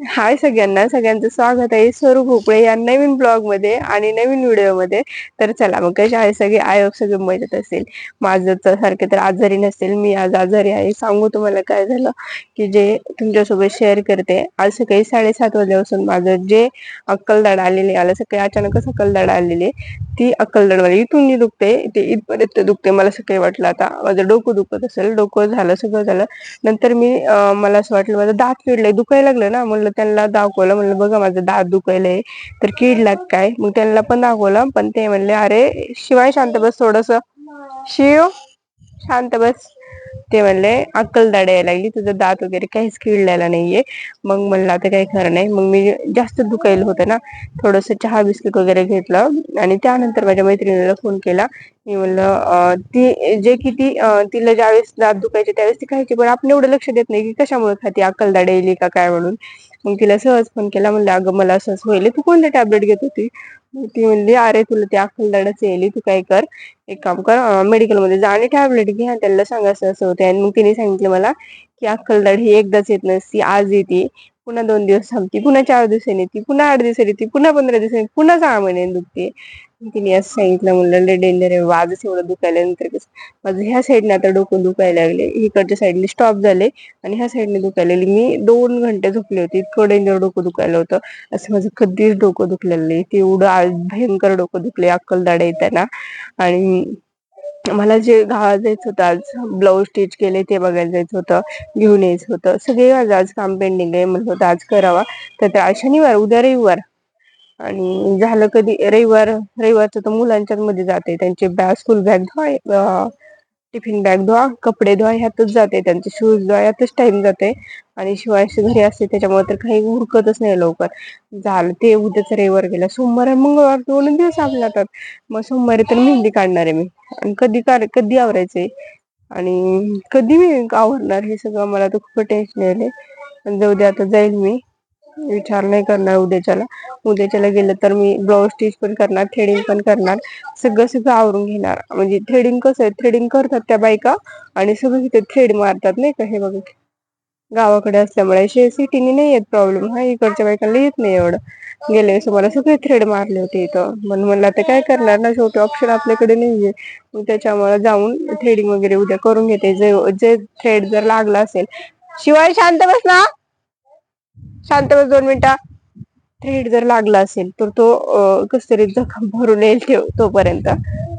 हाय सगळ्यांना सगळ्यांचं स्वागत आहे. स्वरूप भोपळे या नवीन ब्लॉगमध्ये आणि नवीन व्हिडिओमध्ये. तर चला मग कशा आहे सगळे? आयोग सगळे मजेत असेल. माझं तर सारखे तर आजारी नसेल. मी आज आजारी आहे. सांगू तुम्हाला काय झालं? की जे तुमच्यासोबत शेअर करते आज सकाळी साडेसात वाजल्यापासून माझं जे अक्कलदाड आलेले आलं सकाळी अचानकच अक्कलदाड आलेली ती अक्कलदाड मला इथून जी दुखते. ते इथपर्यंत दुखते मला सकाळी वाटलं. आता माझं डोकं दुखत असेल. डोकं झालं सगळं झालं. नंतर मी मला असं वाटलं माझं दात फिरलंय दुखायला लागलं ना. म्हणलं त्यांना दाखवलं म्हणलं बघा माझं दात दुखायलंय तर किडला काय? मग त्यांना पण दाखवलं पण ते म्हणले अरे शिवाय शांत बस थोडस. शिव शांत बस. ते म्हणले अक्कल दाड यायला लागली तुझं दात वगैरे काहीच किडलेला नाहीये. मग म्हणलं आता काही खरं नाही. मग मी जास्त दुखायला होतं ना थोडस चहा बिस्किट वगैरे घेतलं आणि त्यानंतर माझ्या मैत्रिणीला फोन केला मी म्हणलं ती जे की ती तिला ज्यावेळेस दात दुखायचे त्यावेळेस ती खायची पण आपण एवढं लक्ष देत नाही की कशामुळे खाती अक्कलदा डेली येईल का काय म्हणून. मग तिला सहज फोन केला म्हणलं अगं मला असंच होईल तू कोणते टॅबलेट घेत होती? ती म्हणली अरे तुला ते अक्कलदाडच येईल तू काय कर एक काम कर मेडिकलमध्ये जा आणि टॅबलेट घे आणि त्याला सांगा असं असं होते आणि मग तिने सांगितलं मला की अक्कलदाड ही एकदाच येत नसती आज येते पुन्हा दोन दिवस थांबती पुन्हा चार दिवसांनी येते पुन्हा आठ दिवसांनी येते पुन्हा पंधरा दिवसांनी पुन्हा सहा महिन्याने दुखते. तिने असं सांगितलं म्हणलं लय डेंजर आहे वाजच एवढं दुखायला नंतर कसं? माझं ह्या साईडने आता डोकं दुखायला लागले इकडच्या साईडने स्टॉप झाले आणि ह्या साईडने दुखायला लागली. मी दोन घंटे झोपले होते इतकं डेंजर डोकं दुखायला होतं. असं माझं कधीच डोकं दुखलेलं नाही. ते एवढं आज भयंकर डोकं दुखले अक्कलदाड येताना आणि मला जे गावात जायचं होतं आज ब्लाऊज स्टिच केले ते बघायला जायचं होतं घेऊन यायचं होतं. सगळे माझं आज काम पेंडिंग आहे म्हणलं होतं आज करावा. तर ते आज शनिवार उद्या रविवार. आणि झालं कधी रविवार रविवारचं तर मुलांच्या मध्ये जाते त्यांचे bag school bag tiffin bag धुवा कपडे धुवा ह्यातच जाते. त्यांचे शूज धुवा यातच टाइम जाते. आणि शिवाय घरी असते त्याच्यामुळे तर काही उरकतच नाही लवकर. झालं ते उद्याच रविवार गेला सोमवार आणि मंगळवार दोन दिवस आपल्या हातात मग सोमवारी तर मेहंदी काढणार आहे मी. आणि कधी काढ कधी आवरायचंय? आणि कधी मी आवरणार हे सगळं मला तर खूप टेन्शन यायले पण जाऊ दे आता जाईल मी. विचार नाही करणार उद्याच्याला. उद्याच्याला गेलं तर मी ब्लाऊज स्टिच पण करणार थ्रेडिंग पण करणार. सगळं सगळं आवरून घेणार. म्हणजे थ्रेडिंग कसं आहे थ्रेडिंग करतात त्या बायका आणि सगळं तिथे थ्रेड मारतात नाही का? हे बघ. गावाकडे असल्यामुळे सिटीने नाही येत प्रॉब्लेम हा इकडच्या बायकांना येत नाही एवढं. गेले वर्षी मला सगळे थ्रेड मारले होते इथं. म्हणून म्हणलं आता काय करणार ना? छोटे ऑप्शन आपल्याकडे नाहीये. मग त्याच्यामुळे जाऊन थ्रेडिंग वगैरे उद्या करून घेते. जे जे थ्रेड जर लागला असेल. शिवाय शांत बस ना. शांत बस दोन मिनिटं. थ्रेड जर लागला असेल तर तो कसतरी कस तरी जखम भरून येईल ठेव तोपर्यंत.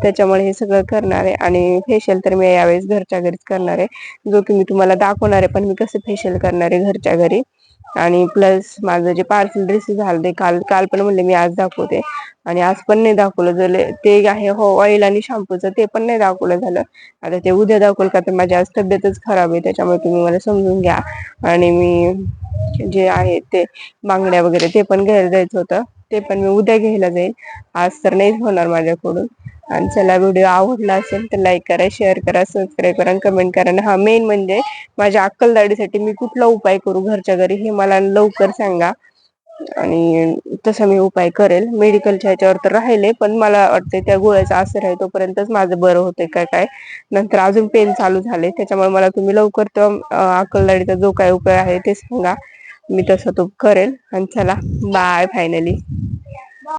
त्याच्यामुळे हे सगळं करणार आहे. आणि फेशियल तर मी यावेळेस घरच्या घरीच करणार आहे. जो की मी तुम्हाला दाखवणार आहे पण मी कसं फेशियल करणार आहे घरच्या घरी. आणि प्लस माझं जे पार्सल ड्रेसेस झालं ते काल काल पण म्हणले मी आज दाखवते. आणि आज पण नाही दाखवलं. जर ते आहे हो ऑइल आणि शॅम्पूचं ते पण नाही दाखवलं झालं. आता ते उद्या दाखवलं का तर माझी आज तब्येतच खराब आहे. त्याच्यामुळे तुम्ही मला समजून घ्या. आणि मी जे आहे ते बांगड्या वगैरे ते पण घ्यायला जायचं होतं. ते पण मी उद्या घ्यायला जाईल आज तर नाहीच होणार माझ्याकडून. आणि चला व्हिडिओ आवडला असेल तर लाईक करा शेअर करा सबस्क्राईब करा कमेंट करा. आणि हा मेन म्हणजे माझ्या अक्कलदाढीसाठी मी कुठला उपाय करू घरच्या घरी हे मला लवकर सांगा. आणि तसा मी उपाय करेल. मेडिकलच्या ह्याच्यावर तर राहिले पण मला वाटते त्या गोळ्याचा असर आहे तोपर्यंतच माझं बरं होतंय काय काय. नंतर अजून पेन चालू झाले त्याच्यामुळे मला तुम्ही लवकर तो अक्कलदाडीचा अक्कलदाढीचा जो काय उपाय आहे ते सांगा. मी तसं तो करेल. आणि चला बाय फायनली